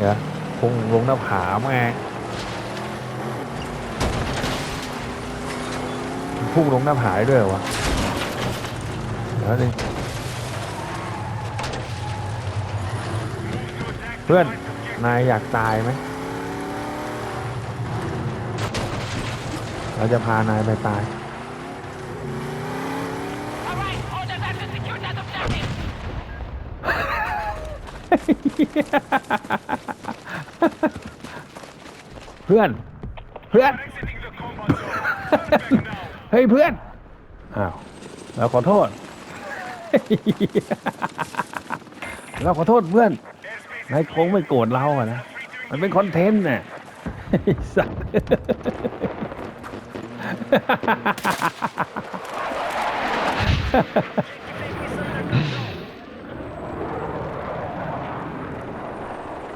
เยพุ่งลงหน้าผามาพุ่งลงหน้าผาด้วยวะเดี๋ยวดิเพื่อน นายอยากตายไหม เราจะพานายไปตาย เพื่อน เพื่อน เฮ้ยเพื่อน อ้าวเราขอโทษ เราขอโทษเพื่อน นายคงไม่โกรธเราอะนะ มันเป็นคอนเทนต์น่ะไอ้สัส